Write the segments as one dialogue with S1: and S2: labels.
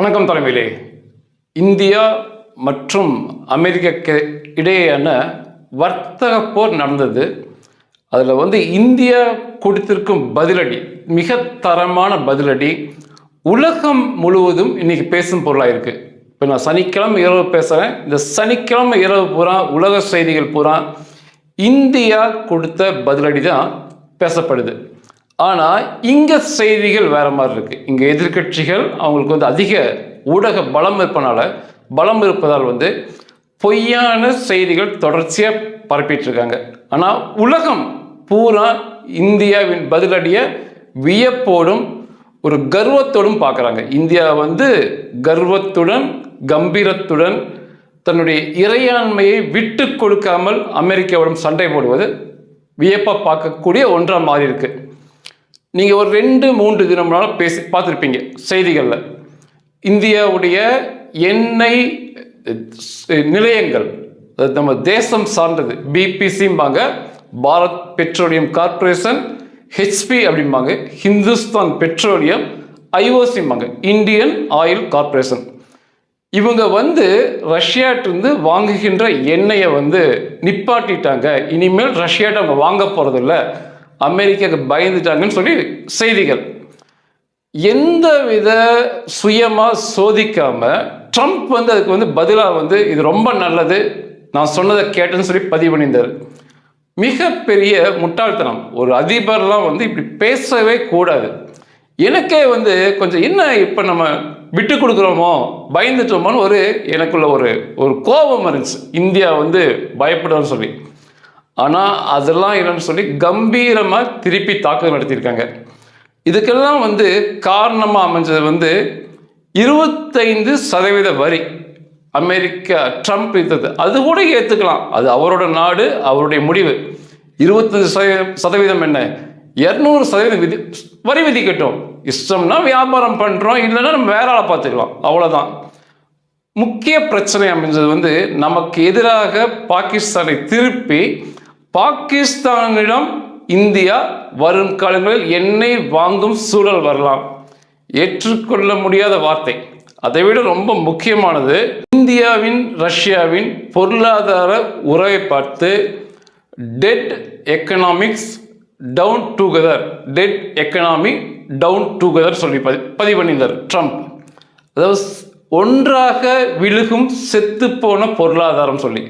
S1: வணக்கம் தலைமையிலே. இந்தியா மற்றும் அமெரிக்க இடையேயான வர்த்தக போர் நடந்தது. அதில் வந்து இந்தியா கொடுத்திருக்கும் பதிலடி மிக தரமான பதிலடி உலகம் முழுவதும் இன்னைக்கு பேசும் பொருளாக இருக்குது இப்போ நான் சனிக்கிழமை இரவு பேசுகிறேன் இந்த சனிக்கிழமை இரவு பூரா உலக செய்திகள் பூரா இந்தியா கொடுத்த பதிலடி தான் பேசப்படுது. ஆனால் இங்கே செய்திகள் வேறு மாதிரி இருக்குது இங்கே எதிர்க்கட்சிகள் அவங்களுக்கு வந்து அதிக ஊடக பலம் இருப்பனால பலம் இருப்பதால் வந்து பொய்யான செய்திகள் தொடர்ச்சியாக பரப்பிட்டு இருக்காங்க ஆனால் உலகம் பூரா இந்தியாவின் பதிலடியை வியப்போடும் ஒரு கர்வத்தோடும் பார்க்குறாங்க இந்தியா வந்து கர்வத்துடன் கம்பீரத்துடன் தன்னுடைய இறையாண்மையை விட்டு கொடுக்காமல் அமெரிக்காவுடன் சண்டை போடுவது வியப்பாக பார்க்கக்கூடிய ஒன்றாக மாறி இருக்குது நீங்கள் ஒரு ரெண்டு மூன்று தினம்னால பேசி பார்த்துருப்பீங்க செய்திகளில். இந்தியாவுடைய எண்ணெய் நிலையங்கள் நம்ம தேசம் சார்ந்தது பிபிசிம்பாங்க பாரத் பெட்ரோலியம் கார்ப்பரேஷன் ஹெச்பி அப்படிம்பாங்க ஹிந்துஸ்தான் பெட்ரோலியம் ஐஓசிம்பாங்க இந்தியன் ஆயில் கார்பரேஷன் இவங்க வந்து ரஷ்யாட்டிருந்து வாங்குகின்ற எண்ணெயை வந்து நிப்பாட்டிட்டாங்க. இனிமேல் ரஷ்யாட்ட அவங்க வாங்க போகிறதில்ல அமெரிக்காவுக்கு பயந்துட்டாங்கன்னு சொல்லி செய்திகள். எந்த வித சுயமாக சோதிக்காம ட்ரம்ப் வந்து அதுக்கு வந்து பதிலாக வந்து இது ரொம்ப நல்லது நான் சொன்னதை கேட்டேன்னு சொல்லி பதிவு பண்ணியிருந்தார். மிகப்பெரிய முட்டாள்தனம். ஒரு அதிபர்லாம் வந்து இப்படி பேசவே கூடாது. எனக்கே வந்து கொஞ்சம் என்ன இப்போ நம்ம விட்டு கொடுக்குறோமோ பயந்துட்டோமோன்னு ஒரு எனக்குள்ள ஒரு ஒரு கோபம் இருந்துச்சு. இந்தியா வந்து பயப்படும்னு சொல்லி. ஆனால் அதெல்லாம் இல்லைன்னு சொல்லி கம்பீரமாக திருப்பி தாக்குதல் நடத்தியிருக்காங்க. இதுக்கெல்லாம் வந்து காரணமாக அமைஞ்சது வந்து இருபத்தைந்து சதவீத வரி அமெரிக்கா ட்ரம்ப் இருந்தது அது கூட ஏற்றுக்கலாம் அது அவரோட நாடு அவருடைய முடிவு. இருபத்தஞ்சு சதவீதம் சதவீதம் என்ன? இரநூறு சதவீதம் விதி வரி விதிக்கட்டும். இஷ்டம்னா வியாபாரம் பண்ணுறோம் இல்லைன்னா நம்ம வேற ஆளை பார்த்துக்கலாம். அவ்வளோதான் முக்கிய பிரச்சனை அமைஞ்சது வந்து நமக்கு எதிராக பாகிஸ்தானை திருப்பி பாகிஸ்தானிடம் இந்தியா வரும் காலங்களில் எண்ணெய் வாங்கும் சூழல் வரலாம். ஏற்றுக்கொள்ள முடியாத வார்த்தை. அதை விட ரொம்ப முக்கியமானது இந்தியாவின் ரஷ்யாவின் பொருளாதார உறவை பார்த்து dead economics down together dead economy down together சொல்லி பதி பதிவு பண்ணியிருந்தார் ட்ரம்ப் அதாவது ஒன்றாக விழுகும் செத்துப்போன பொருளாதாரம் சொல்லி.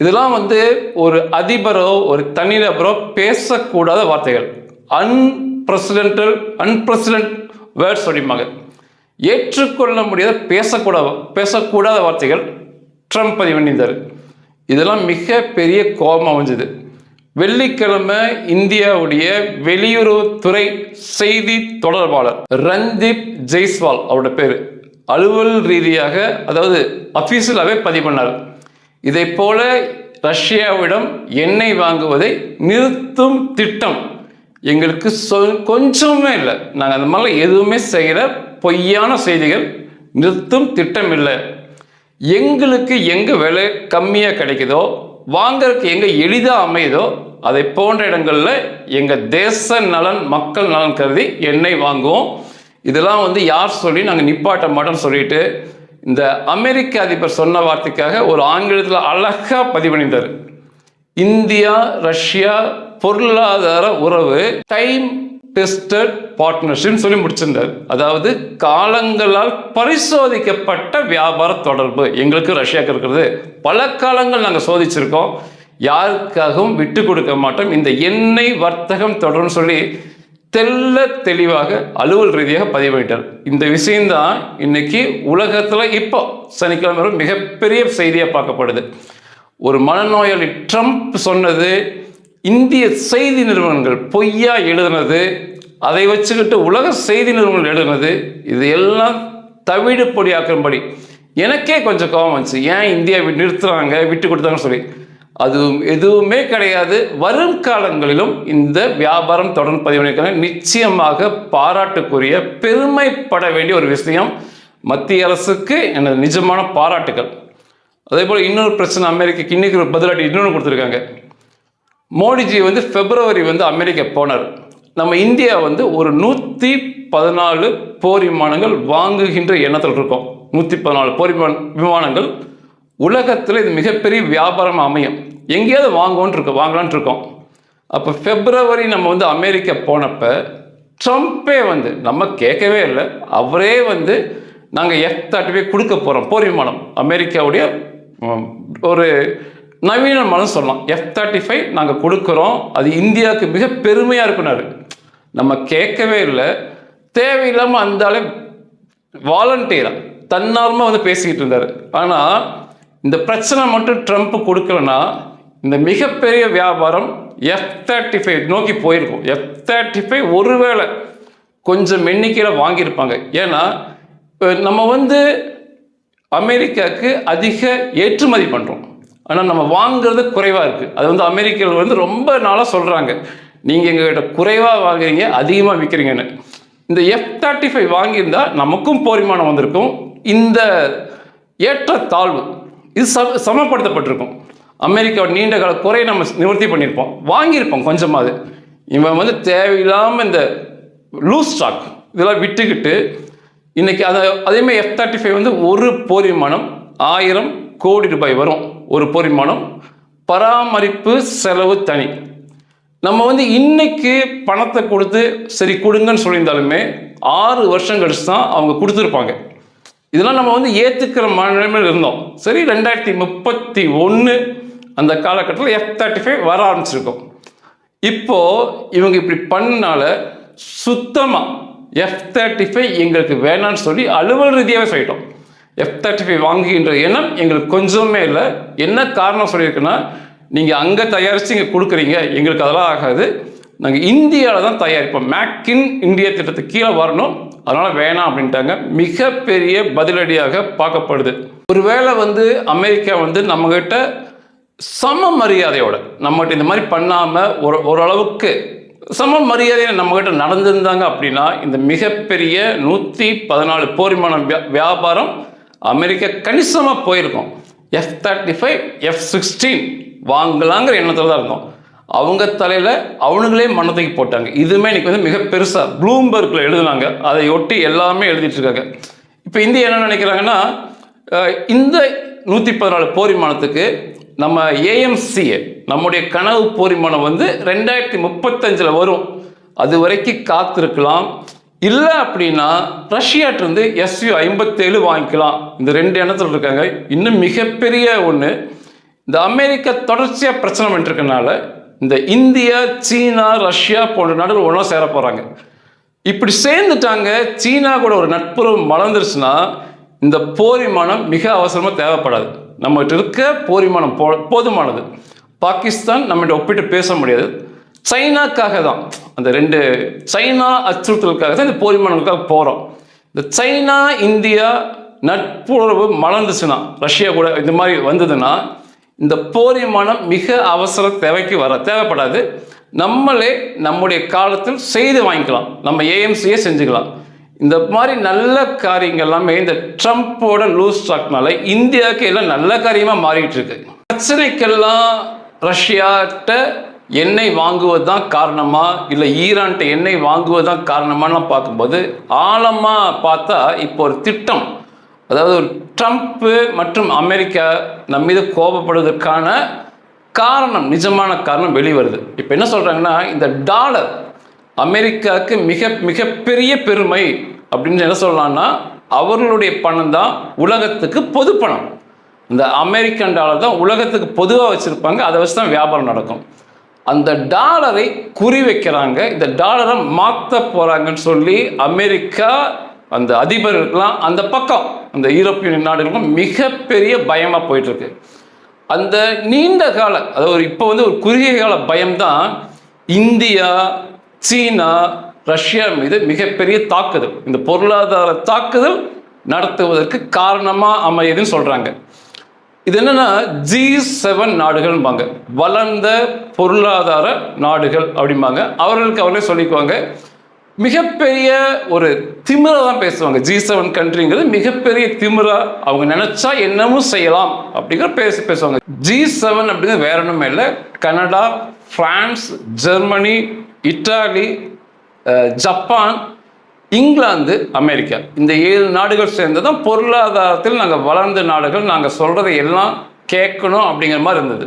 S1: இதெல்லாம் வந்து ஒரு அதிபரோ ஒரு தனிநபரோ பேசக்கூடாத வார்த்தைகள். அன்பிரசிடென்டல் அன்பிரசிடென்ட் வேர்ட்ஸ் அப்படிம்பாங்க. ஏற்றுக்கொள்ள முடியாத பேசக்கூடாத பேசக்கூடாத வார்த்தைகள் ட்ரம்ப் பதிவு பண்ணியிருந்தார். இதெல்லாம் பெரிய கோபம் அமைஞ்சது. வெள்ளிக்கிழமை இந்தியாவுடைய வெளியுறவுத்துறை செய்தி தொடர்பாளர் ரன்தீப் ஜெய்ஸ்வால் அவரோட பேர். அலுவல் ரீதியாக அதாவது அஃபீஷியலாகவே பதிவு பண்ணார். இதை போல ரஷ்யாவிடம் எண்ணெய் வாங்குவதை நிறுத்தும் திட்டம். எங்களுக்கு சொ கொஞ்சமே இல்லை. நாங்கள் அந்த மாதிரிலாம் எதுவுமே செய்கிற பொய்யான செய்திகள் நிறுத்தும் திட்டம் இல்லை. எங்களுக்கு எங்கே விலை கம்மியாக கிடைக்குதோ வாங்கறதுக்கு எங்கே எளிதாக அமையுதோ அதை போன்ற இடங்களில் எங்கள் தேச நலன் மக்கள் நலன் கருதி எண்ணெய் வாங்குவோம். இதெல்லாம் வந்து யார் சொல்லி நாங்கள் நிப்பாட்ட மாட்டோம்னு சொல்லிட்டு இந்த அமெரிக்க அதிபர் சொன்ன வார்த்தைக்காக ஒரு ஆங்கிலத்தில் அழகாக பதிவு பண்ணியிருந்தார் இந்தியா ரஷ்யா பொருளாதார உறவு டைம் டெஸ்டட் பார்ட்னர்ஷிப் சொல்லி முடிச்சிருந்தார். அதாவது காலங்களால் பரிசோதிக்கப்பட்ட வியாபார தொடர்பு. எங்களுக்கு ரஷ்யாவுக்கு இருக்கிறது. பல காலங்கள் நாங்கள் சோதிச்சிருக்கோம். யாருக்காகவும் விட்டு கொடுக்க மாட்டோம். இந்த எண்ணெய் வர்த்தகம் தொடரும் சொல்லி தெல்ல தெளிவாக அலுவல் ரீதியாக பதிவிட்டார் இந்த விஷயம்தான் இன்னைக்கு உலகத்தில் இப்போ சனிக்கிழமை மிகப்பெரிய செய்தியாக பார்க்கப்படுது. ஒரு மனநோயாளி ட்ரம்ப் சொன்னது இந்திய செய்தி நிறுவனங்கள் பொய்யா எழுதுனது அதை வச்சுக்கிட்டு உலக செய்தி நிறுவனங்கள் எழுதுனது இது எல்லாம் தவிடு பொடியாக்கும்படி எனக்கே கொஞ்சம் கோபம் வந்துச்சு. ஏன் இந்தியா நிறுத்துறாங்க விட்டு கொடுத்தாங்கன்னு சொல்லி. அது எதுவுமே கிடையாது. வரும் காலங்களிலும் இந்த வியாபாரம் தொடர்ந்து பதிவு நிச்சயமாக பாராட்டுக்குரிய பெருமைப்பட வேண்டிய ஒரு விஷயம் மத்திய அரசுக்கு எனது நிஜமான பாராட்டுகள். அதே போல் இன்னொரு பிரச்சனை அமெரிக்காக்கு இன்னைக்கு ஒரு பதிலாட்டி இன்னொன்று கொடுத்துருக்காங்க. மோடிஜி வந்து பிப்ரவரி வந்து அமெரிக்கா போனார். நம்ம இந்தியா வந்து ஒரு நூற்றி பதினாலு போர் விமானங்கள் வாங்குகின்ற எண்ணத்தில் இருக்கோம். நூற்றி பதினாலு போர் விமானங்கள் உலகத்தில் இது மிகப்பெரிய வியாபாரம் அமையும். எங்கேயாவது வாங்குவோன்னு இருக்கோம் வாங்கலான்ட்டு இருக்கோம். அப்போ பிப்ரவரி நம்ம வந்து அமெரிக்கா போனப்போ ட்ரம்ப்பே வந்து நம்ம கேட்கவே இல்லை. அவரே வந்து நாங்கள் எஃப் தேர்ட்டி ஃபைவ் கொடுக்க போகிறோம் போர் விமானம். அமெரிக்காவுடைய ஒரு நவீன மனம் சொல்லலாம். எஃப் தேர்ட்டி ஃபைவ் நாங்கள் கொடுக்குறோம். அது இந்தியாவுக்கு மிக பெருமையாக இருக்குனாரு நம்ம கேட்கவே இல்லை. தேவையில்லாமல் அந்த அளவு வாலண்டியராக தன்னார்வமாக வந்து பேசிக்கிட்டு இருந்தார். ஆனால் இந்த பிரச்சனை மட்டும் ட்ரம்ப் கொடுக்கலன்னா இந்த மிகப்பெரிய வியாபாரம் எஃப் தேர்ட்டி ஃபைவ் நோக்கி போயிருக்கும். எஃப் தேர்ட்டி ஃபைவ் ஒருவேளை கொஞ்சம் எண்ணிக்கையில் வாங்கியிருப்பாங்க. ஏன்னா நம்ம வந்து அமெரிக்காவுக்கு அதிக ஏற்றுமதி பண்ணுறோம் ஆனால் நம்ம வாங்குறது குறைவாக இருக்குது அது வந்து அமெரிக்கர்கள் வந்து ரொம்ப நாளாக சொல்கிறாங்க நீங்கள் எங்ககிட்ட குறைவாக வாங்குறீங்க அதிகமாக விற்கிறீங்கன்னு இந்த எஃப் தேர்ட்டி ஃபைவ் வாங்கியிருந்தால் நமக்கும் போரிமானம் வந்திருக்கும். இந்த ஏற்றத்தாழ்வு இது சம சமப்படுத்தப்பட்டிருக்கும். அமெரிக்காவோட நீண்ட கால குறையை நம்ம நிவர்த்தி பண்ணியிருப்போம். வாங்கியிருப்போம் கொஞ்சமாவது. இவன் வந்து தேவையில்லாமல் இந்த லூஸ் ஸ்டாக் இதெல்லாம் விட்டுக்கிட்டு இன்றைக்கி அதை அதேமாதிரி எஃப் தேர்ட்டி ஃபைவ் வந்து ஒரு போர் விமானம் ஆயிரம் கோடி ரூபாய் வரும். ஒரு போர் விமானம் பராமரிப்பு செலவு தனி. நம்ம வந்து இன்னைக்கு பணத்தை கொடுத்து சரி கொடுங்கன்னு சொல்லியிருந்தாலுமே ஆறு வருஷம் கழிச்சு தான் அவங்க கொடுத்துருப்பாங்க. இதெல்லாம் நம்ம வந்து ஏற்றுக்கிற மனநிலைமையில் இருந்தோம். சரி ரெண்டாயிரத்தி முப்பத்தி ஒன்று அந்த காலகட்டத்தில் எஃப் தேர்ட்டி ஃபைவ் வர ஆரம்பிச்சிருக்கோம். இப்போது இவங்க இப்படி பண்ணனால சுத்தமாக எஃப் தேர்ட்டி ஃபைவ் எங்களுக்கு வேணாம்னு சொல்லி அலுவல் ரீதியாகவே சொல்லிட்டோம். எஃப் தேர்ட்டி ஃபைவ் வாங்குகின்ற எண்ணம் எங்களுக்கு கொஞ்சமே இல்லை. என்ன காரணம் சொல்லியிருக்குன்னா நீங்கள் அங்கே தயாரித்து இங்கே கொடுக்குறீங்க. எங்களுக்கு அதெல்லாம் ஆகாது. நாங்கள் இந்தியாவில் தான் தயாரிப்போம். மேக் இன் இந்தியா திட்டத்துக்கு கீழே வரணும். அதனால் வேணாம் அப்படின்ட்டாங்க. மிகப்பெரிய பதிலடியாக பார்க்கப்படுது. ஒருவேளை வந்து அமெரிக்கா வந்து நம்மகிட்ட சம மரியாதையோட நம்மகிட்ட இந்த மாதிரி பண்ணாமல் ஒரு ஓரளவுக்கு சம மரியாதையை நம்மகிட்ட நடந்திருந்தாங்க அப்படின்னா இந்த மிகப்பெரிய நூற்றி பதினாலு போரிமான வியா- வியாபாரம் அமெரிக்கா கணிசமாக போயிருக்கும். F thirty five F sixteen வாங்கலாங்கிற எண்ணத்தில் தான் இருக்கும் அவங்க தலையில் அவனுங்களே மனத்துக்கு போட்டாங்க. இதுவுமே இன்னைக்கு வந்து மிக பெருசாக ப்ளூம்பர்க்கில் எழுதுனாங்க. அதை ஒட்டி எல்லாமே எழுதிட்டு இருக்காங்க. இப்போ இந்தியா என்ன நினைக்கிறாங்கன்னா இந்த நூற்றி பதினாலு போர் விமானத்துக்கு நம்ம ஏஎம்சிஏ நம்முடைய கனவு போரிமானம் வந்து ரெண்டாயிரத்தி முப்பத்தஞ்சில் வரும். அது வரைக்கும் காத்திருக்கலாம். இல்லை அப்படின்னா ரஷ்யாட்டிருந்து எஸ்யூ ஐம்பத்தேழு வாங்கிக்கலாம். இந்த ரெண்டு எண்ணத்தில் இருக்காங்க. இன்னும் மிகப்பெரிய ஒன்று இந்த அமெரிக்கா தொடர்ச்சியாக பிரச்சனை பண்ணிட்டு இருக்கனால இந்த இந்தியா சீனா ரஷ்யா போன்ற நாடுகள் ஒன்றா சேர போகிறாங்க இப்படி சேர்ந்துட்டாங்க சீனா கூட ஒரு நட்புறவு மலர்ந்துருச்சுன்னா இந்த போரிமானம் மிக அவசரமாக தேவைப்படாது. நம்மகிட்ட இருக்க போரிமானம் போ போதுமானது. பாகிஸ்தான் நம்மகிட்ட ஒப்பிட்டு பேச முடியாது. சைனாக்காக தான். அந்த ரெண்டு சைனா அச்சுறுத்தலுக்காக தான் இந்த போரிமானங்களுக்காக போகிறோம் இந்த சைனா இந்தியா நட்புறவு மலர்ந்துச்சுன்னா ரஷ்யா கூட இந்த மாதிரி வந்ததுன்னா இந்த போரிமானம் மிக அவசர தேவைக்கு வர தேவைப்படாது. நம்மளே நம்முடைய காலத்தில் செய்து வாங்கிக்கலாம். நம்ம ஏஎம்சியே செஞ்சுக்கலாம். இந்த மாதிரி நல்ல காரியங்கள் எல்லாமே இந்த ட்ரம்ப்போட லூஸ் ஸ்டாக்னால இந்தியாவுக்கு எல்லாம் நல்ல காரியமாக மாறிட்டு இருக்கு. பிரச்சனைக்கெல்லாம் ரஷ்யாட்ட எண்ணெய் வாங்குவது தான் காரணமா? இல்லை ஈரான்ட்ட எண்ணெய் வாங்குவது தான் காரணமான்னு பார்க்கும்போது ஆழமாக பார்த்தா இப்போ ஒரு திட்டம். அதாவது ஒரு ட்ரம்ப்பு மற்றும் அமெரிக்கா நம்ம மீது கோபப்படுவதற்கான காரணம் நிஜமான காரணம் வெளிவருது. இப்போ என்ன சொல்கிறாங்கன்னா இந்த டாலர் அமெரிக்காவுக்கு மிக மிகப்பெரிய பெருமை அப்படின்னு என்ன சொல்லலாம்னா அவர்களுடைய பணம் தான் உலகத்துக்கு பொது பணம். இந்த அமெரிக்கன் டாலர் தான் உலகத்துக்கு பொதுவாக வச்சுருப்பாங்க அதை வச்சு தான் வியாபாரம் நடக்கும். அந்த டாலரை குறி வைக்கிறாங்க இந்த டாலரை மாற்ற போகிறாங்கன்னு சொல்லி அமெரிக்கா அந்த அதிபர்களுக்கெல்லாம் அந்த பக்கம் அந்த யூரோப்பியன் நாடுகளுக்கும் மிகப்பெரிய பயமாக போயிட்டுருக்கு. அந்த நீண்ட கால அதாவது இப்போ வந்து ஒரு குறுகிய கால பயம் தான் இந்தியா சீனா ரஷ்யா மீது மிகப்பெரிய தாக்குதல். இந்த பொருளாதார தாக்குதல் நடத்துவதற்கு காரணமாக அமையுதுன்னு சொல்கிறாங்க இது என்னன்னா ஜி செவன் நாடுகள்பாங்க வளர்ந்த பொருளாதார நாடுகள் அப்படிம்பாங்க. அவர்களுக்கு அவர்களே சொல்லிக்குவாங்க. மிகப்பெரிய ஒரு திமிரா தான் பேசுவாங்க. ஜி செவன் கண்ட்ரிங்கிறது மிகப்பெரிய திமிரா. அவங்க நினைச்சா என்னமும் செய்யலாம் அப்படிங்கிற பேசி பேசுவாங்க. ஜி செவன் அப்படிங்கிறது வேற ஒன்றுமே இல்லை. Canada France Germany Italy Japan England America. இந்த ஏழு நாடுகள் சேர்ந்து தான் பொருளாதாரத்தில் நாங்கள் வளர்ந்த நாடுகள். நாங்கள் சொல்கிறதை எல்லாம் கேட்கணும் அப்படிங்கிற மாதிரி இருந்தது.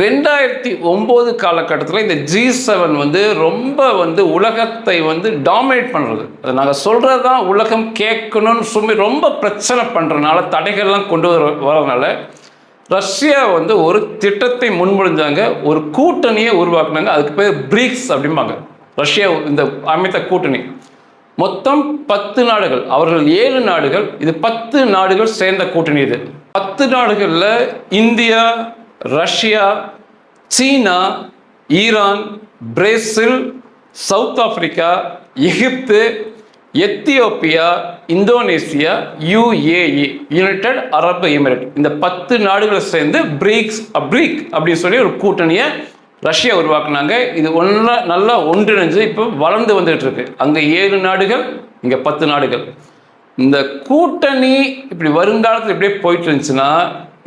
S1: ரெண்டாயிரத்தி ஒம்பது காலகட்டத்தில் இந்த ஜி செவன் வந்து ரொம்ப வந்து உலகத்தை வந்து டாமினேட் பண்ணுறது அது நாங்கள் சொல்கிறது தான் உலகம் கேட்கணும்னு சும்மா ரொம்ப பிரச்சனை பண்ணுறதுனால தடைகள்லாம் கொண்டு வர வரதுனால ரஷ்யா வந்து ஒரு திட்டத்தை முன்மொழிஞ்சாங்க. ஒரு கூட்டணியை உருவாக்குனாங்க. அதுக்கு பேர் பிரிக்ஸ் அப்படிம்பாங்க. ரஷ்யா இந்த அமைத்த கூட்டணி. மொத்தம் பத்து நாடுகள் அவர்கள் ஏழு நாடுகள் இது பத்து நாடுகள் சேர்ந்த கூட்டணி இது. பத்து நாடுகளில் India Russia China Iran Brazil South Africa Egypt Ethiopia Indonesia UAE united Arab emirate. இந்த பத்து நாடுகளை சேர்ந்து பிரிக்ஸ் பிரிக் அப்படின்னு சொல்லி ஒரு கூட்டணியை ரஷ்யா உருவாக்குனாங்க. இது ஒன்றா நல்லா ஒன்றிணைஞ்சு இப்போ வளர்ந்து வந்துட்டு இருக்கு அங்கே ஏழு நாடுகள் இங்கே பத்து நாடுகள். இந்த கூட்டணி இப்படி வருங்காலத்தில் இப்படியே போயிட்டு இருந்துச்சுன்னா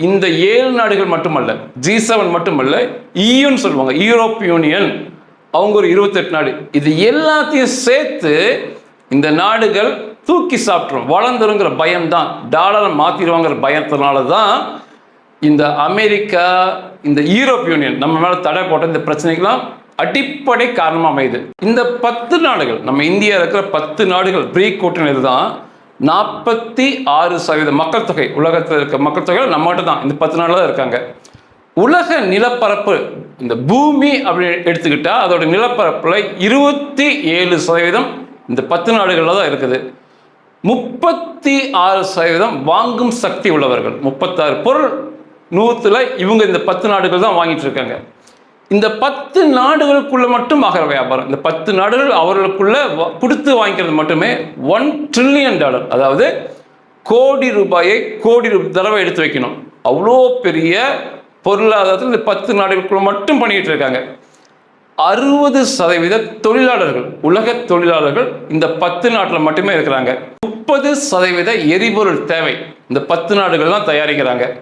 S1: இந்த ஏழு நாடுகள் மட்டுமல்ல ஜி செவன் மட்டுமல்ல ஈயுன்னு சொல்லுவாங்க யூரோப் யூனியன் அவங்க ஒரு இருபத்தெட்டு நாடு. இது எல்லாத்தையும் சேர்த்து இந்த நாடுகள் தூக்கி சாப்பிட்ரும் வளர்ந்துருங்கிற பயம்தான். டாலரை மாற்றிடுவாங்கிற பயத்தினால தான் இந்த அமெரிக்கா இந்த யூரோப் யூனியன் நம்ம மேலே தடை போட்ட இந்த பிரச்சனைக்கெல்லாம் அடிப்படை காரணமாக அமையுது. இந்த பத்து நாடுகள் நம்ம இந்தியா இருக்கிற பத்து நாடுகள் ப்ரீ கூட்டணியில் தான். நாற்பத்தி ஆறு சதவீத மக்கள் தொகை உலகத்தில் இருக்க மக்கள் தொகை நம்மகிட்ட தான். இந்த பத்து நாளில் தான் இருக்காங்க. உலக நிலப்பரப்பு இந்த பூமி அப்படின்னு எடுத்துக்கிட்டால் அதோட நிலப்பரப்பில் இருபத்தி ஏழு சதவீதம் இந்த பத்து நாடுகளில் தான் இருக்குது. முப்பத்தி ஆறு சதவீதம் வாங்கும் சக்தி உள்ளவர்கள் முப்பத்தாறு பொருள் நூற்றுல இவங்க இந்த பத்து நாடுகள் தான் வாங்கிட்டு இருக்காங்க இந்த பத்து நாடுகளுக்குள்ள மட்டும் ஆகிற வியாபாரம். இந்த பத்து நாடுகள் அவர்களுக்குள்ள வ- கொடுத்து வாங்கிக்கிறது மட்டுமே ஒன் ட்ரில்லியன் டாலர் அதாவது கோடி ரூபாயை கோடி ரூ- தடவை எடுத்து வைக்கணும். அவ்வளோ பெரிய பொருளாதாரத்தில் இந்த பத்து நாடுகளுக்குள்ள மட்டும் பண்ணிட்டு இருக்காங்க அறுபது சதவீத தொழிலாளர்கள் உலக தொழிலாளர்கள் இந்த பத்து நாட்டில் மட்டுமே இருக்கிறாங்க. முப்பது சதவீத எரிபொருள் தேவை. இந்த பத்து நாடுகள் தான் தயாரிக்கிறாங்க.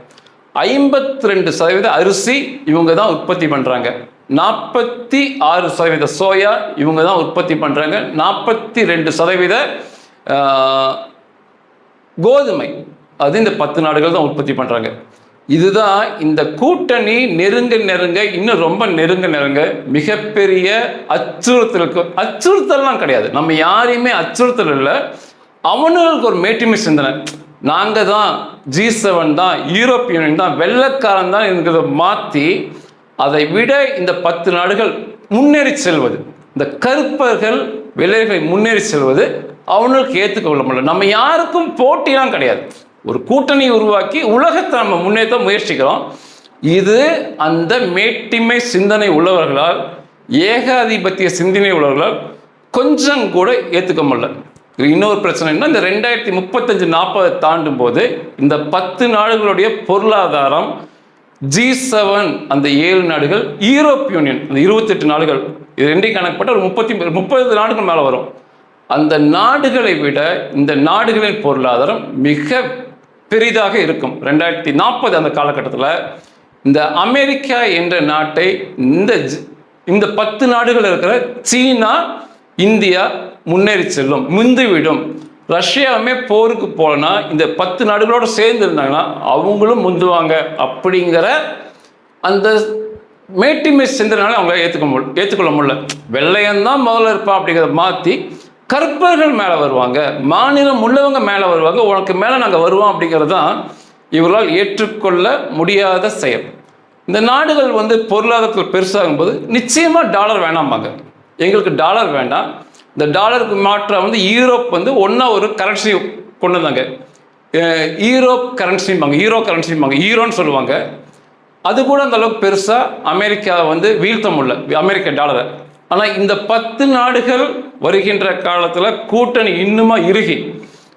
S1: ஐம்பத்தி ரெண்டு சதவீத அரிசி இவங்க தான் உற்பத்தி பண்ணுறாங்க நாற்பத்தி ஆறு சதவீத சோயா இவங்க தான் உற்பத்தி பண்ணுறாங்க நாற்பத்தி ரெண்டு சதவீத கோதுமை. அது இந்த பத்து நாடுகள் தான் உற்பத்தி பண்ணுறாங்க இதுதான் இந்த கூட்டணி நெருங்க நெருங்க இன்னும் ரொம்ப நெருங்க நெருங்க மிகப்பெரிய அச்சுறுத்தலுக்கு அச்சுறுத்தல்லாம் கிடையாது. நம்ம யாரையுமே அச்சுறுத்தல் இல்லை. அவனுக்கு ஒரு மேட்டுமை சிந்தனை. நாங்கள் தான் ஜி செவன் தான் யூரோப் யூனியன் தான் வெள்ளக்காரன் தான் என்கிறத மாற்றி அதை விட இந்த பத்து நாடுகள் முன்னேறி செல்வது இந்த கருப்பர்கள் வெள்ளையர்களை முன்னேறி செல்வது அவனுக்கு ஏற்றுக்கொள்ள முடியல நம்ம யாருக்கும் போட்டிலாம் கிடையாது. ஒரு கூட்டணி உருவாக்கி உலகத்தை நம்ம முன்னேற்ற முயற்சிக்கிறோம். இது அந்த மேட்டிமை சிந்தனை உள்ளவர்களால் ஏகாதிபத்திய சிந்தனை உள்ளவர்களால் கொஞ்சம் கூட ஏற்றுக்க முடியல. இன்னொரு பிரச்சனைனா இந்த ரெண்டாயிரத்தி முப்பத்தஞ்சு நாற்பதை தாண்டும் போது இந்த பத்து நாடுகளுடைய பொருளாதாரம் ஜி செவன் அந்த ஏழு நாடுகள் யூரோப் யூனியன் அந்த இருபத்தெட்டு நாடுகள் இது ரெண்டையும் கணக்கப்பட்ட ஒரு முப்பத்தி முப்பது நாடுகள் மேலே வரும். அந்த நாடுகளை விட இந்த நாடுகளின் பொருளாதாரம் மிக பெரிதாக இருக்கும். ரெண்டாயிரத்தி நாற்பது அந்த காலகட்டத்தில் இந்த அமெரிக்கா என்ற நாட்டை இந்த ஜ- இந்த பத்து நாடுகள் இருக்கிற சீனா இந்தியா முன்னேறி செல்லும் முந்திவிடும் ரஷ்யாவுமே போருக்கு போனால் இந்த பத்து நாடுகளோடு சேர்ந்து இருந்தாங்கன்னா அவங்களும் முந்துவாங்க அப்படிங்கிற அந்த மேட்டிமை சிந்தனால அவங்க ஏற்றுக்க முடியல ஏற்றுக்கொள்ள முடியல. வெள்ளையன் தான் முதல்ல இருப்பான் அப்படிங்கிறத மாற்றி கற்பர்கள் மேலே வருவாங்க மாநிலம் உள்ளவங்க மேலே வருவாங்க உனக்கு மேலே நாங்கள் வருவோம் அப்படிங்கிறது தான் இவர்களால் ஏற்றுக்கொள்ள முடியாத செயல். இந்த நாடுகள் வந்து பொருளாதாரத்தில் பெருசாகும்போது நிச்சயமாக டாலர் வேணாம்பாங்க. எங்களுக்கு டாலர் வேண்டாம். இந்த டாலருக்கு மாற்றம் வந்து யூரோப் வந்து ஒன்றா ஒரு கரன்சி கொண்டு வந்தாங்க யூரோப் கரன்சிம்பாங்க ஈரோ கரன்சிம்பாங்க ஈரோன்னு சொல்லுவாங்க. அது கூட அந்த அளவுக்கு பெருசாக அமெரிக்கா வந்து வீழ்த்த முடியல அமெரிக்க டாலரை ஆனால் இந்த பத்து நாடுகள் வருகின்ற காலத்தில் கூட்டணி இன்னுமா இறுகி.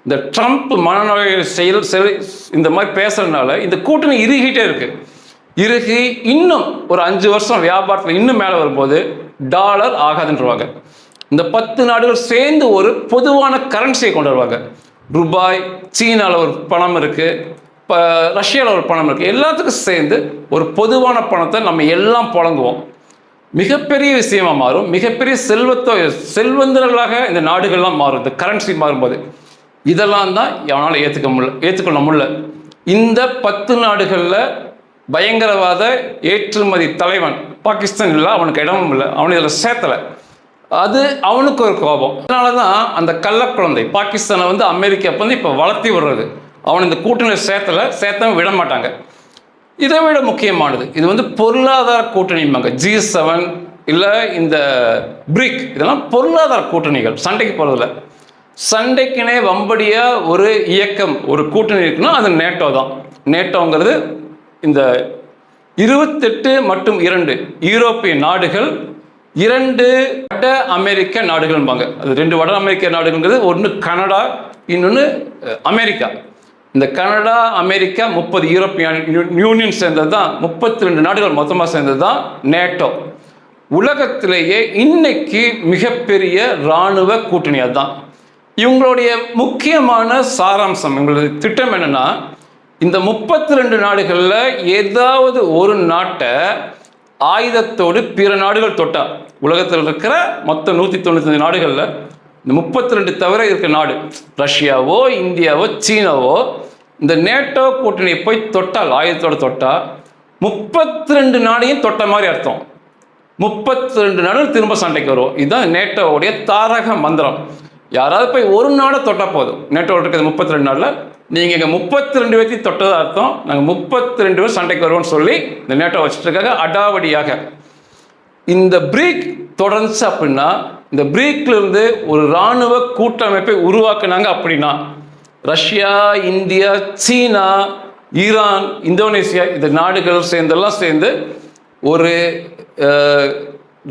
S1: இந்த ட்ரம்ப் மனநோய் செயல் செல் இந்த மாதிரி பேசுறதுனால இந்த கூட்டணி இறுகிட்டே இருக்கு. இறுகி இன்னும் ஒரு அஞ்சு வருஷம் வியாபாரத்தில் இன்னும் மேலே வரும்போது டாலர் ஆகாதுன்றவாங்க. இந்த பத்து நாடுகள் சேர்ந்து ஒரு பொதுவான கரன்சியை கொண்டு வருவாங்க. ருபாய் சீனாவில் ஒரு பணம் இருக்குது இப்போ ரஷ்யாவில் ஒரு பணம் இருக்குது எல்லாத்துக்கும் சேர்ந்து ஒரு பொதுவான பணத்தை நம்ம எல்லாம் புழங்குவோம். மிகப்பெரிய விஷயமா மாறும். மிகப்பெரிய செல்வத்தோ செல்வந்தர்களாக இந்த நாடுகள்லாம் மாறும். இந்த கரன்சி மாறும்போது. இதெல்லாம் தான் அவனால் ஏற்றுக்க முடியல ஏற்றுக்கொள்ள முடியல. இந்த பத்து நாடுகளில் பயங்கரவாத ஏற்றுமதி தலைவன் பாகிஸ்தான் இல்லை அவனுக்கு இடமும் இல்லை. அவனை இதில் சேர்த்தலை. அது அவனுக்கு ஒரு கோபம். அதனால தான் அந்த கள்ளக்குழந்தை பாகிஸ்தானை வந்து அமெரிக்கா வந்து இப்போ வளர்த்தி விடுறது. அவன் இந்த கூட்டணியில் சேர்த்தலை சேர்த்தவன் விட மாட்டாங்க. இதை விட முக்கியமானது இது வந்து பொருளாதார கூட்டணிம்பாங்க ஜி செவன் இல்லை இந்த பிரிக் இதெல்லாம் பொருளாதார கூட்டணிகள் சண்டைக்கு போகிறதில்ல சண்டைக்குனே வம்படியாக ஒரு இயக்கம் ஒரு கூட்டணி இருக்குன்னா அது நேட்டோ தான். நேட்டோங்கிறது இந்த இருபத்தெட்டு மற்றும் இரண்டு யூரோப்பிய நாடுகள் இரண்டு வட அமெரிக்க நாடுகள்பாங்க அது ரெண்டு வட அமெரிக்க நாடுகள்ங்கிறது ஒன்று கனடா இன்னொன்று அமெரிக்கா. இந்த கனடா அமெரிக்கா முப்பது யூரோப்பியன் யூனியன் சேர்ந்தது தான் முப்பத்தி ரெண்டு நாடுகள் மொத்தமாக சேர்ந்தது தான் நேட்டோ. உலகத்திலேயே இன்னைக்கு மிகப்பெரிய இராணுவ கூட்டணி அதுதான். இவங்களுடைய முக்கியமான சாராம்சம் இவங்களுடைய திட்டம் என்னன்னா இந்த முப்பத்தி ரெண்டு நாடுகளில் ஏதாவது ஒரு நாட்டை ஆயுதத்தோடு பிற நாடுகள் தொட்டா. உலகத்தில் இருக்கிற மொத்தம் நூற்றி தொண்ணூத்தஞ்சு நாடுகளில் இந்த முப்பத்தி ரெண்டு தவிர இருக்கிற நாடு ரஷ்யாவோ இந்தியாவோ சீனாவோ இந்த நேட்டோ கூட்டணியை போய் தொட்டால் ஆயுதத்தோடு தொட்டால் முப்பத்தி ரெண்டு நாடையும் தொட்ட மாதிரி அர்த்தம். முப்பத்தி ரெண்டு நாடு திரும்ப சண்டைக்கு வரும் இதுதான் நேட்டோவுடைய தாரக மந்திரம். யாராவது போய் ஒரு நாடை தொட்டால் போதும். நேட்டோட இருக்கிறது முப்பத்தி ரெண்டு நாளில் நீங்கள் இங்கே முப்பத்தி ரெண்டு பேர்த்தையும் தொட்டதாக அர்த்தம். நாங்கள் முப்பத்தி ரெண்டு பேர் சண்டைக்கு வருவோம்னு சொல்லி இந்த நேட்டோ வச்சுட்டுருக்காங்க. அடாவடியாக. இந்த பிரீக் தொடர்ந்துச்சு அப்படின்னா இந்த பிரீக்லேருந்து ஒரு இராணுவ கூட்டமைப்பை உருவாக்குனாங்க அப்படின்னா Russia India China Iran Indonesia இந்த நாடுகள் சேர்ந்தெல்லாம் சேர்ந்து ஒரு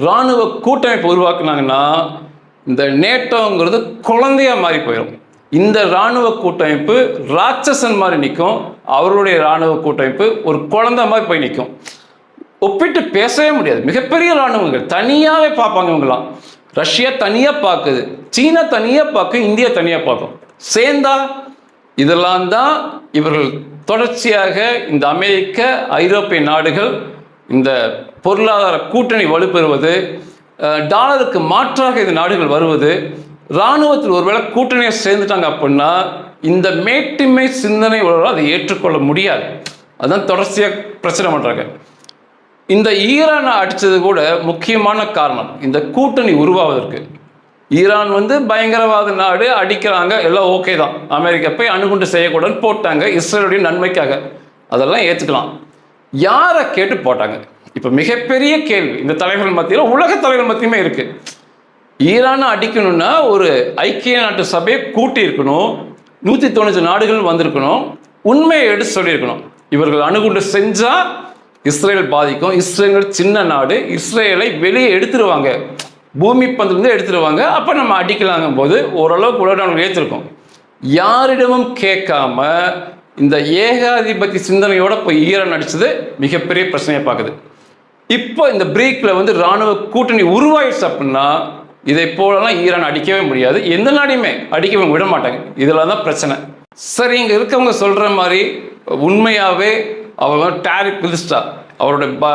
S1: இராணுவ கூட்டமைப்பை உருவாக்குனாங்கன்னா இந்த நேட்டோங்கிறது குழந்தையா மாறி போயிடும் இந்த இராணுவ கூட்டமைப்பு ராட்சசன் மாதிரி நிற்கும் அவருடைய இராணுவ கூட்டமைப்பு ஒரு குழந்தை மாதிரி போய் நிற்கும் ஒப்பிட்டு பேசவே முடியாது. மிகப்பெரிய இராணுவங்கள். தனியாகவே பார்ப்பாங்க இவங்களாம் ரஷ்யா தனியாக பார்க்குது. சீனா தனியாக பார்க்கும் இந்தியா தனியாக பார்க்கும். சேர்ந்தா இதெல்லாம் தான் இவர்கள் தொடர்ச்சியாக இந்த அமெரிக்க ஐரோப்பிய நாடுகள் இந்த பொருளாதார கூட்டணி வலுப்பெறுவது டாலருக்கு மாற்றாக இந்த நாடுகள் வருவது இராணுவத்தில் ஒருவேளை கூட்டணியை சேர்ந்துட்டாங்க அப்படின்னா இந்த மேட்டுமை சிந்தனை உள்ள அதை ஏற்றுக்கொள்ள முடியாது. அதுதான் தொடர்ச்சியாக பிரச்சனை பண்ணுறாங்க இந்த ஈரானை அடித்தது கூட முக்கியமான காரணம் இந்த கூட்டணி உருவாவதற்கு. ஈரான் வந்து பயங்கரவாத நாடு அடிக்கிறாங்க எல்லாம் ஓகே தான். அமெரிக்கா போய் அணுகுண்டு செய்யக்கூடாதுன்னு போட்டாங்க இஸ்ரேலுடைய நன்மைக்காக. அதெல்லாம் ஏற்றுக்கலாம் யாரை கேட்டு போட்டாங்க? இப்போ மிகப்பெரிய கேள்வி இந்த தலைவர்கள் மத்தியில் உலக தலைவர்கள் மத்தியுமே இருக்குது ஈரானை அடிக்கணும்னா ஒரு ஐக்கிய நாட்டு சபையை கூட்டி இருக்கணும் நூற்றி தொண்ணூற்றி நாடுகள் வந்திருக்கணும். உண்மையை எடுத்து சொல்லியிருக்கணும். இவர்கள் அணுகுண்டு செஞ்சால் இஸ்ரேல் பாதிக்கும். இஸ்ரேல் சின்ன நாடு. இஸ்ரேலை வெளியே எடுத்துருவாங்க. பூமி பந்திலிருந்து எடுத்துருவாங்க. அப்போ நம்ம அடிக்கலாங்கும் போது ஓரளவுக்கு உலகம் ஏற்றிருக்கோம். யாரிடமும் கேட்காம இந்த ஏகாதிபத்திய சிந்தனையோட போய் ஈரான் அடித்தது மிகப்பெரிய பிரச்சனையை பார்க்குது. இப்போ இந்த பிரேக்கில் வந்து ராணுவ கூட்டணி உருவாயிடுச்சு அப்படின்னா இதை போலலாம் ஈரான் அடிக்கவே முடியாது. எந்த நாடையுமே அடிக்கவே விட மாட்டாங்க. இதில் தான் பிரச்சனை. சரி இங்கே இருக்கவங்க சொல்கிற மாதிரி உண்மையாகவே அவர் டேரிக் விதிச்சிட்டா அவரோட ப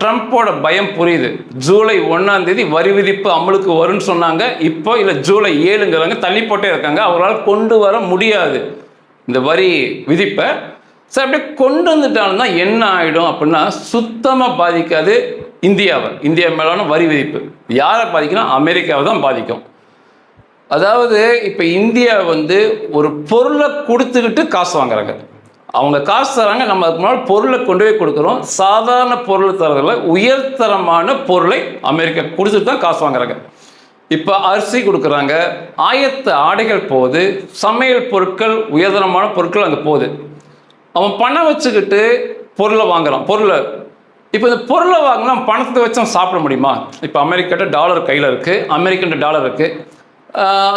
S1: ட்ரம்ப்போட பயம் புரியுது. ஜூலை ஒன்றாம் தேதி வரி விதிப்பு அமலுக்கு வரும்னு சொன்னாங்க. இப்போ இல்லை ஜூலை ஏழுங்கிறாங்க தள்ளி போட்டே இருக்காங்க. அவரால் கொண்டு வர முடியாது. இந்த வரி விதிப்பை. சரி அப்படியே கொண்டு வந்துட்டாங்கன்னா என்ன ஆகிடும் அப்படின்னா சுத்தமாக பாதிக்காது. இந்தியாவை இந்தியா மேலான வரி விதிப்பு. யாரை பாதிக்கணும் அமெரிக்காவை தான் பாதிக்கும். அதாவது இப்போ இந்தியா வந்து ஒரு பொருளை கொடுத்துக்கிட்டு காசு வாங்குறாங்க. அவங்க காசு தராங்க நம்ம அதுக்கு முன்னால் பொருளை கொண்டு போய் கொடுக்குறோம். சாதாரண பொருள் தரதில் உயர்தரமான பொருளை அமெரிக்கா கொடுத்துட்டு தான் காசு வாங்குறாங்க. இப்போ அரிசி கொடுக்குறாங்க. ஆயத்த ஆடைகள் போகுது. சமையல் பொருட்கள் உயர்தரமான பொருட்கள் அங்கே போகுது. அவன் பணம் வச்சுக்கிட்டு பொருளை வாங்குறான். பொருளை இப்போ இந்த பொருளை வாங்கினா பணத்தை வச்சு சாப்பிட முடியுமா? இப்போ அமெரிக்கிட்ட டாலர் கையில் இருக்குது அமெரிக்கன் டாலர் இருக்குது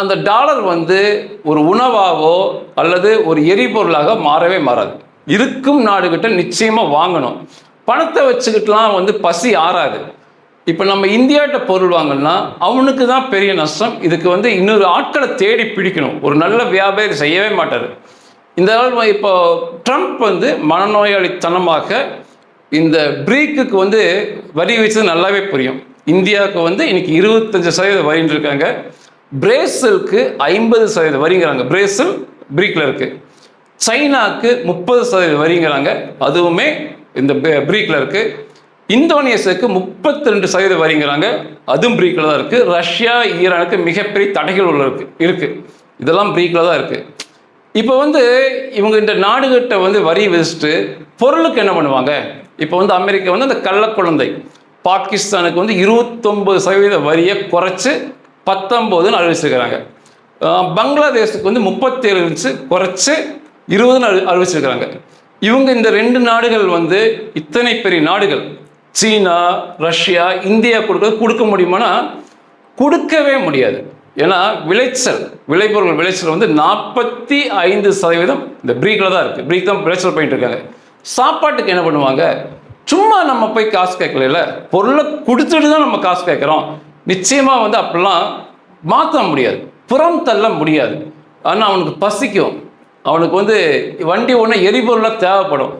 S1: அந்த டாலர் வந்து ஒரு உணவாகவோ அல்லது ஒரு எரிபொருளாக மாறவே மாறாது. இருக்கும் நாடுகிட்ட நிச்சயமாக வாங்கணும். பணத்தை வச்சுக்கிட்டுலாம் வந்து பசி ஆறாது. இப்போ நம்ம இந்தியாட்ட பொருள் வாங்கினா அவனுக்கு தான் பெரிய நஷ்டம். இதுக்கு வந்து இன்னொரு ஆட்களை தேடி பிடிக்கணும். ஒரு நல்ல வியாபாரி செய்யவே மாட்டார். இந்த இப்போ ட்ரம்ப் வந்து மனநோயாளித்தனமாக இந்த பிரீக்குக்கு வந்து வரி வச்சது நல்லாவே புரியும். இந்தியாவுக்கு வந்து இன்னைக்கு இருபத்தஞ்சு சதவீத வரின்னு இருக்காங்க. பிரேசிலுக்கு ஐம்பது சதவீத வரிங்கிறாங்க. பிரேசில் பிரீக்கில் இருக்கு. சைனாக்கு முப்பது சதவீத வரிங்கிறாங்க. அதுவுமே இந்த பிரீக்கில் இருக்கு. இந்தோனேசியாவுக்கு முப்பத்தி ரெண்டு சதவீத வரிங்கிறாங்க. அதுவும் பிரீக்கில் தான் இருக்கு. ரஷ்யா ஈரானுக்கு மிகப்பெரிய தடைகள் உள்ள இருக்கு. இருக்கு. இதெல்லாம் பிரீக்கில் தான் இருக்கு. இப்போ வந்து இவங்க இந்த நாடுகிட்ட வந்து வரி விதிச்சுட்டு பொருளுக்கு என்ன பண்ணுவாங்க? இப்போ வந்து அமெரிக்கா வந்து அந்த கள்ளக்குழந்தை பாகிஸ்தானுக்கு வந்து இருபத்தொம்பது சதவீத வரியை குறைச்சி பத்தொம்போதுன்னு அறிவிச்சிருக்கிறாங்க பங்களாதேஷுக்கு வந்து முப்பத்தேழு இன்ச்சு குறைச்சி இருபதுன்னு அறி அறிவிச்சிருக்கிறாங்க இவங்க இந்த ரெண்டு நாடுகள் வந்து இத்தனை பெரிய நாடுகள் சீனா ரஷ்யா இந்தியா கொடுக்க கொடுக்க முடியுமானா கொடுக்கவே முடியாது. ஏன்னா விளைச்சல் விளைபொருள் விளைச்சல் வந்து நாற்பத்தி ஐந்து சதவீதம் இந்த ப்ரீக்கில் தான் இருக்குது ப்ரீக் தான் விளைச்சல் பண்ணிட்டு இருக்காங்க. சாப்பாட்டுக்கு என்ன பண்ணுவாங்க? சும்மா நம்ம போய் காசு கேட்கல பொருளை கொடுத்துட்டு தான் நம்ம காசு கேட்குறோம். நிச்சயமாக வந்து அப்படிலாம் மாற்ற முடியாது. புறம் தள்ள முடியாது. ஆனால் அவனுக்கு பசிக்கும். அவனுக்கு வந்து வண்டி ஒன்று எரிபொருளாக தேவைப்படும்.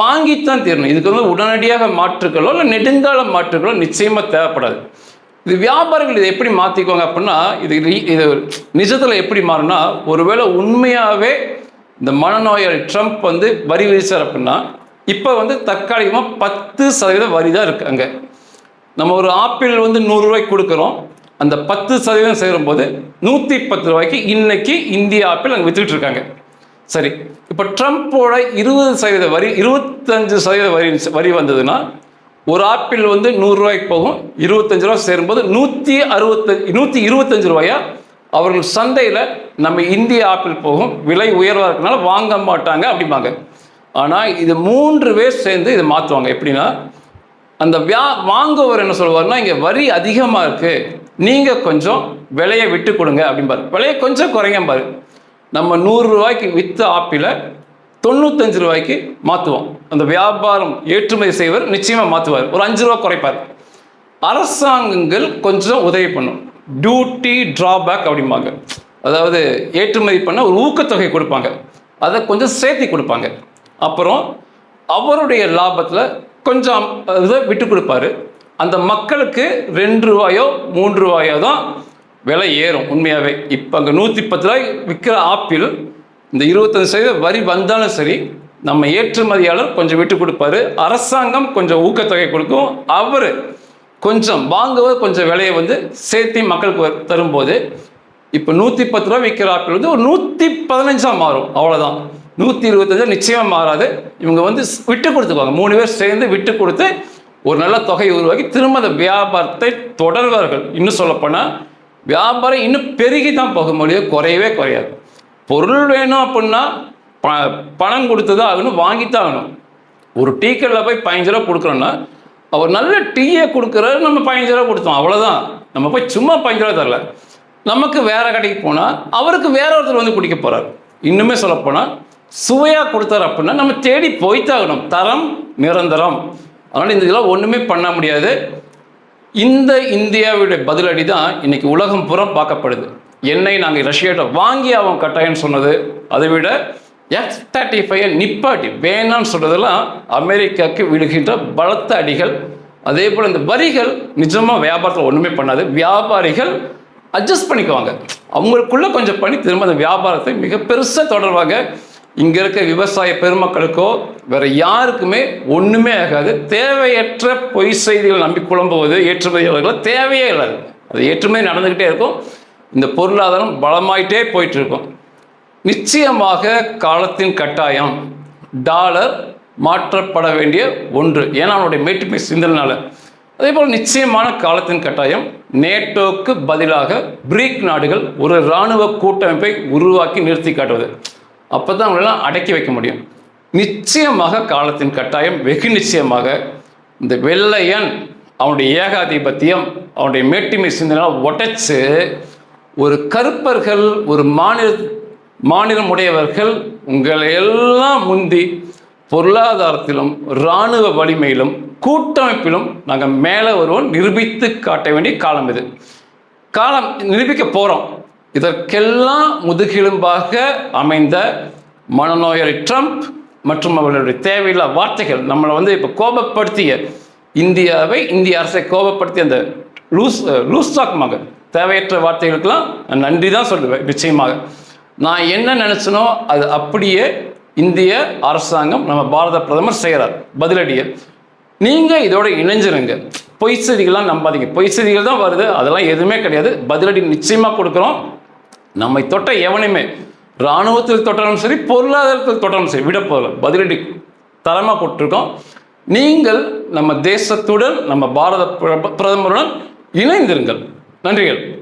S1: வாங்கித்தான் தீரணும். இதுக்கு வந்து உடனடியாக மாற்றுக்களோ இல்லை நெடுங்கால மாற்றுக்களோ நிச்சயமாக தேவைப்படாது. இது வியாபாரிகள் இதை எப்படி மாற்றிக்குவாங்க அப்படின்னா இது இது நிஜத்தில் எப்படி மாறும்னா ஒருவேளை உண்மையாகவே இந்த மனநோயாளி ட்ரம்ப் வந்து வரி விதிச்சார் அப்படின்னா இப்போ வந்து தற்காலிகமாக பத்து சதவீத வரி தான் இருக்குது அங்கே. நம்ம ஒரு ஆப்பிள் வந்து நூறுரூவாய்க்கு கொடுக்குறோம். அந்த பத்து சதவீதம் சேரும்போது நூற்றி பத்து ரூபாய்க்கு இன்னைக்கு இந்திய ஆப்பிள் அங்கே வித்துட்டு இருக்காங்க. சரி இப்போ ட்ரம்ப்போட இருபது சதவீத வரி இருபத்தஞ்சு சதவீத வரி வரி வந்ததுன்னா ஒரு ஆப்பிள் வந்து நூறுரூவாய்க்கு போகும் இருபத்தஞ்சு ரூபா சேரும்போது நூற்றி அறுபத்தஞ்சு நூற்றி இருபத்தஞ்சு ரூபாயா அவர்கள் சந்தையில் நம்ம இந்திய ஆப்பிள் போகும் விலை உயர்வாக இருக்கனால வாங்க மாட்டாங்க அப்படிம்பாங்க. ஆனால் இது மூன்று பேர் சேர்ந்து இதை மாற்றுவாங்க எப்படின்னா அந்த வியா வாங்குவர் என்ன சொல்லுவார்னா இங்கே வரி அதிகமாக இருக்குது நீங்கள் கொஞ்சம் விலையை விட்டு கொடுங்க அப்படிம்பாரு. விலையை கொஞ்சம் குறைங்க பாரு. நம்ம நூறுரூவாய்க்கு விற்ற ஆப்பிளை தொண்ணூத்தஞ்சு ரூபாய்க்கு மாற்றுவோம் அந்த வியாபாரம் ஏற்றுமதி செய்வர் நிச்சயமாக மாற்றுவார் ஒரு அஞ்சு ரூபா குறைப்பார். அரசாங்கங்கள் கொஞ்சம் உதவி பண்ணும். டியூட்டி ட்ராபேக் அப்படிம்பாங்க. அதாவது ஏற்றுமதி பண்ண ஒரு ஊக்கத்தொகை கொடுப்பாங்க. அதை கொஞ்சம் சேர்த்தி கொடுப்பாங்க. அப்புறம் அவருடைய லாபத்தில் கொஞ்சம் இதை விட்டு கொடுப்பாரு. அந்த மக்களுக்கு ரெண்டு ரூபாயோ மூன்று ரூபாயோ தான் விலை ஏறும் உண்மையாகவே இப்போ அங்கே நூற்றி பத்து ரூபாய் விற்கிற ஆப்பிள் இந்த இருபத்தஞ்சு சதவீத வரி வந்தாலும் சரி நம்ம ஏற்றுமதியாளர் கொஞ்சம் விட்டு கொடுப்பாரு. அரசாங்கம் கொஞ்சம் ஊக்கத்தொகை கொடுக்கும். அவர் கொஞ்சம் வாங்குவது கொஞ்சம் விலையை வந்து சேர்த்தி மக்களுக்கு தரும்போது இப்போ நூற்றி பத்து ரூபா விற்கிற ஆப்பிள் வந்து ஒரு நூற்றி பதினஞ்சா மாறும். அவ்வளோதான் நூற்றி இருபத்தஞ்சா நிச்சயமாக மாறாது. இவங்க வந்து விட்டு கொடுத்துக்குவாங்க. மூணு பேர் சேர்ந்து விட்டு கொடுத்து ஒரு நல்ல தொகையை உருவாக்கி திரும்ப அந்த வியாபாரத்தை தொடர்வார்கள். இன்னும் சொல்லப்போனால் வியாபாரம் இன்னும் பெருகி தான் போக முடியும் குறையவே குறையாது. பொருள் வேணும் அப்படின்னா ப பணம் கொடுத்து தான் ஆகணும் வாங்கித்தான் ஆகணும். ஒரு டீ போய் பதினஞ்சு ரூபா கொடுக்குறோன்னா அவர் நல்ல டீயை கொடுக்குறாரு நம்ம பதினஞ்சு ரூபா கொடுத்தோம். அவ்வளோதான் நம்ம போய் சும்மா பதினஞ்சு ரூபா தரல. நமக்கு வேற கடைக்கு போனால் அவருக்கு வேற ஒருத்தர் வந்து குடிக்க போகிறார் இன்னுமே சொல்லப்போனால் சுவையாக கொடுத்தாரு அப்படின்னா நம்ம தேடி போய்த்தாகணும். தரம் நிரந்தரம். அதனால் இந்த இதெல்லாம் ஒன்றுமே பண்ண முடியாது. இந்த இந்தியாவுடைய பதிலடி தான் இன்னைக்கு உலகம் புறம் பார்க்கப்படுது. எண்ணெய் நாங்கள் ரஷ்யாட்ட வாங்கி அவன் கட்டாயம்னு சொன்னது. அதை விட எஃப் தேர்ட்டி ஃபைவ் நிப்பாட்டி வேணான்னு சொல்கிறதெல்லாம் அமெரிக்காவுக்கு விடுகின்ற பலத்த அடிகள். அதே போல் இந்த வரிகள் நிஜமாக வியாபாரத்தில் ஒன்றுமே பண்ணாது. வியாபாரிகள் அட்ஜஸ்ட் பண்ணிக்குவாங்க. அவங்களுக்குள்ளே கொஞ்சம் பண்ணி திரும்ப அந்த வியாபாரத்தை மிக பெருசாக தொடர்வாங்க. இங்கே இருக்க விவசாய பெருமக்களுக்கோ வேறு யாருக்குமே ஒன்றுமே ஆகாது. தேவையற்ற பொய் செய்திகள் நம்பி குழம்புவது ஏற்றுமதியாளர்கள் தேவையே இல்லாது. அது ஏற்றுமதி நடந்துக்கிட்டே இருக்கும். இந்த பொருளாதாரம் பலமாயிட்டே போயிட்டு இருக்கும். நிச்சயமாக காலத்தின் கட்டாயம் டாலர் மாற்றப்பட வேண்டிய ஒன்று. ஏன்னா அவனுடைய மேட்டுமை சிந்தனால அதே போல் நிச்சயமான காலத்தின் கட்டாயம் நேட்டோக்கு பதிலாக பிரீக் நாடுகள் ஒரு இராணுவ கூட்டமைப்பை உருவாக்கி நிறுத்தி காட்டுவது. அப்போ தான் அவங்களெல்லாம் அடக்கி வைக்க முடியும். நிச்சயமாக காலத்தின் கட்டாயம் வெகு நிச்சயமாக இந்த வெள்ளையன் அவனுடைய ஏகாதிபத்தியம் அவனுடைய மேட்டுமை சிந்தனால் உடைச்சு ஒரு கருப்பர்கள் ஒரு மாநில மாநிலம் உடையவர்கள் உங்களை எல்லாம் முந்தி பொருளாதாரத்திலும் இராணுவ வலிமையிலும் கூட்டமைப்பிலும் நாங்கள் மேலே வருவோம் நிரூபித்து காட்ட வேண்டிய காலம் இது. காலம் நிரூபிக்க போகிறோம் இதற்கெல்லாம் முதுகெலும்பாக அமைந்த மனநோயாளி ட்ரம்ப் மற்றும் அவர்களுடைய தேவையில்லா வார்த்தைகள் நம்மளை வந்து இப்போ கோபப்படுத்திய இந்தியாவை இந்திய அரசை கோபப்படுத்திய அந்த லூஸ் லூஸ் டாக்மாக தேவையற்ற வார்த்தைகளுக்கெல்லாம் நன்றி தான் சொல்லுவேன் நிச்சயமாக. நான் என்ன நினச்சனோ அது அப்படியே இந்திய அரசாங்கம் நம்ம பாரத பிரதமர் செய்கிறார் பதிலடியை. நீங்கள் இதோட இணைஞ்சிருங்க. பொய் செய்திகள்லாம் நம்பாதீங்க. பொய் செய்திகள் தான் வருது. அதெல்லாம் எதுவுமே கிடையாது. பதிலடி நிச்சயமாக கொடுக்குறோம். நம்மை தொட்ட எவனையுமே. இராணுவத்தில் தொட்டாலும் சரி பொருளாதாரத்தில் தொட்டாலும் சரி விட போகல. பதிலடி தரமாக போட்டிருக்கோம் நீங்கள் நம்ம தேசத்துடன் நம்ம பாரத பிர- பிரதமருடன் இணைந்திருங்கள். நன்றிகள்.